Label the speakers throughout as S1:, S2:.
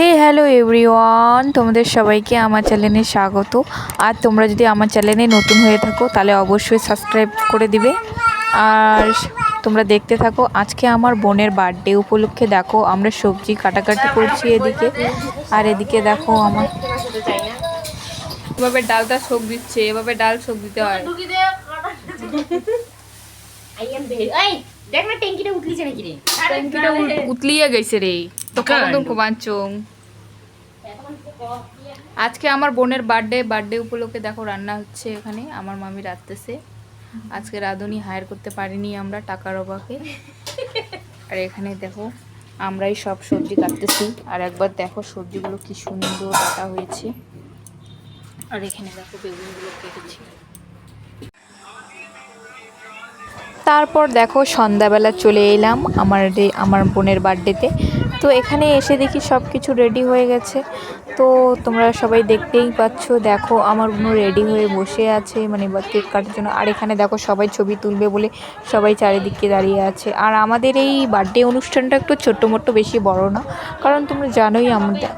S1: হে hello everyone তোমাদের সবাইকে আমার চ্যানেলে স্বাগত। আর তোমরা যদি আমার চ্যানেলে নতুন হয়ে থাকো তাহলে অবশ্যই সাবস্ক্রাইব করে দিবে। আর তোমরা দেখতে থাকো আজকে আমার বোনের বার্থডে উপলক্ষে দেখো আমরা সবজি কাটাকাটি করছি এদিকে। আর এদিকে দেখো আমার এভাবে ডালটা শোক দিচ্ছে এভাবে ডাল শোক দিতে হয়।
S2: দেখ না ট্যাঙ্কিটা উঠলিছে নাকি রে?
S1: ট্যাঙ্কিটা উতলিয়ে গেছে রে। কোবাঞ্চং আজকে আমার বোনের বার্থডে বার্থডে উপলক্ষে দেখো রান্না হচ্ছে এখানে আমার মামি রাঁধতেছে। আজকে রাঁধুনি হায়ার করতে পারিনি আমরা টাকার অভাবে। আর এখানে দেখো আমরাই সব সবজি কাটতেছি। আর একবার দেখো সবজিগুলো কি সুন্দর কাটা হয়েছে। আর এখানে দেখো বেগুনগুলো কেটেছি। তারপর দেখো সন্ধ্যাবেলা চলে এলাম আমার আমার বোনের বার্থডেতে তো এখানে এসে দেখি সব কিছু রেডি হয়ে গেছে। তো তোমরা সবাই দেখতেই পাচ্ছ, দেখো আমার বোন রেডি হয়ে বসে আছে মানে কেক কাটার জন্য। আর এখানে দেখো সবাই ছবি তুলবে বলে সবাই চারিদিকে দাঁড়িয়ে আছে। আর আমাদের এই বার্থডে অনুষ্ঠানটা একটু ছোট্ট মোট্ট, বেশি বড় না। কারণ তোমরা জানোই আমাদের,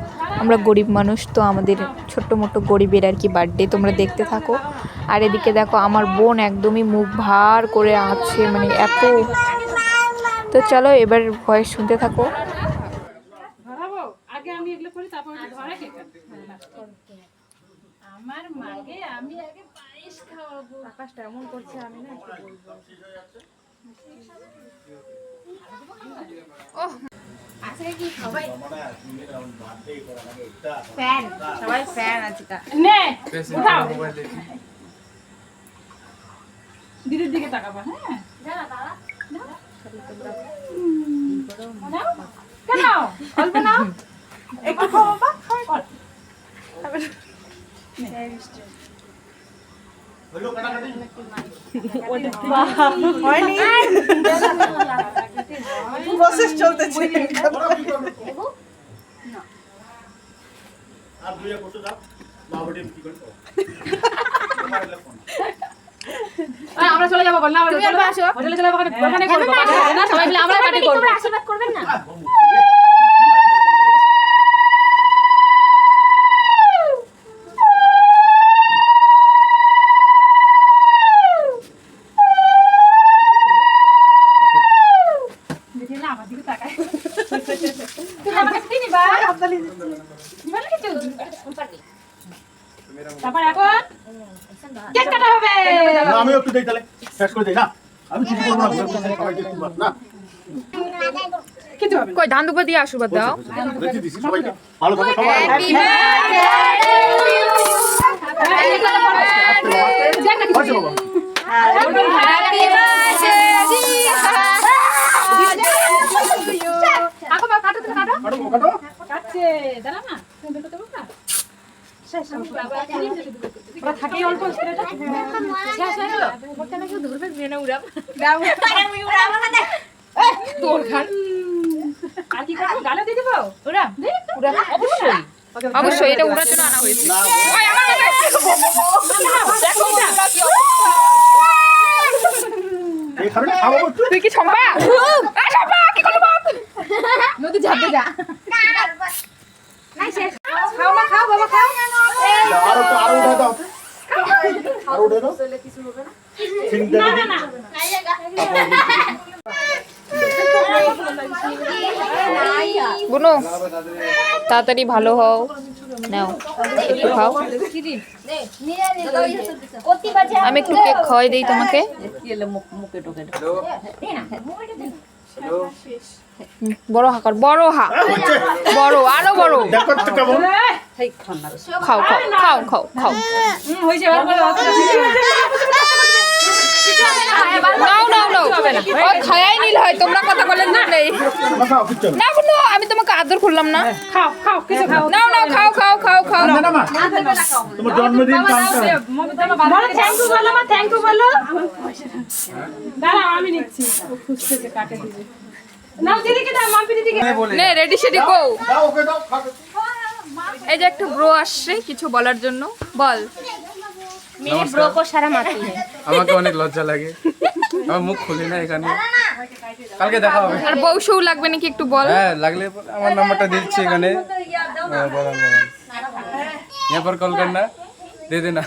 S1: আমরা গরিব মানুষ, তো আমাদের ছোট্ট মোটো গরিবের আর কি বার্থডে তোমরা দেখতে থাকো। আর এদিকে দেখো আমার বোন একদমই মুখ ভার করে আছে মানে এত তো চলো এবার ভয়েস শুনতে থাকো
S3: ধরাবো আগে আমি এগুলো করি তারপর ওটা ধরা কে কাটবে? আমার মাগে আমি আগে পায়েস খাওয়াবো আকাশটা এমন করছে আমি না কি বলব
S2: আজকে কি সবাই ফ্যান সবাই ফ্যান আজকে
S3: নে উঠাও দিদির দিকে তাকাবো হ্যাঁ। কেন অল্প নাও একটু খাও বাবা অল্প।
S4: প্রসেস চলতেছে
S3: আমরা চলে যাব না চলে আসো চলে যাব আমরা পার্টি করব
S2: আশীর্বাদ করবেন না
S3: আমার দিকে তাকায় তুমি আমাকে কি নিবা নিবা না কিছু তারপর এখন কেক কাটা হবে
S5: না আমি একটু দেই তাহলে শেষ করে দেই না আমি কিছু করব না সবাইকে একটু বাস না
S3: কিছু হবে না।
S1: কই ধান দুপুর দিয়ে আশীর্বাদ দাও
S5: দেখি দিছি সবাইকে ভালো থাকো সবাই আচ্ছা বাবা
S3: কাটো বা কাটো তুমি কাটো
S5: কাটো কাটো
S3: কাটছে দাঁড়া না তুমি বের করতে পারবা ওরা থাকেই অল্প স্প্রেটা শেষ হয়ে গেল তোর খান আর কি করব গালে দিয়ে দেবো ওরা অবশ্যই
S1: অবশ্যই এটা উড়ার জন্য আনা হয়েছে তুই কি সম্পা আ, সম্পা কি করলি বাপ
S3: নদী ঝাঁপতে যা খাও মা খাও বাবা খাও
S5: আর একটু আরও উঠে দাও। আর উঠে দাও। সিং দে
S3: না না।
S1: বুনো তাড়াতাড়ি ভালো হও। নাও একটু খাও। আমি একটু কেক খাওয়াই দিই তোমাকে। বড় হা কর বড় হা। বড় আরও বড়।
S5: দেখো তো কেমন।
S1: খাও খাও খাও খাও খাও
S3: বলো
S1: খায়াই নিল হয় তোমরা কথা বলেন না নেই
S5: না
S1: বুনো আমি তোমাকে আদর করলাম না
S3: খাও খাও কিছু খাও
S1: নাও নাও খাও খাও খাও খাও
S5: না না মা তোমার জন্মদিন
S3: বলো থ্যাংক ইউ বলো মা থ্যাংক ইউ বলো। দাঁড়াও আমি নিচ্ছি। কাকে দিবে। নাও দিদিকে দাও মাম্পি দিদিকে।
S1: নে রেডি সেডি গো।
S5: দাও ওকে দাও
S1: এই যে একটা ব্রো আসছে কিছু বলার জন্য। বল।
S2: মিনি ব্রো কো সারা মাটি।
S6: আমাকে অনেক লজ্জা লাগে। আমার মুখ খুলে না এখানে। কালকে দেখা হবে।
S1: আর বউ শো লাগবে নাকি একটু বল?
S6: হ্যাঁ লাগলে আমার নাম্বারটা দিচ্ছি এখানে। হ্যাঁ, হ্যাঁ, বল বল এরপর কল করনা দে দে না।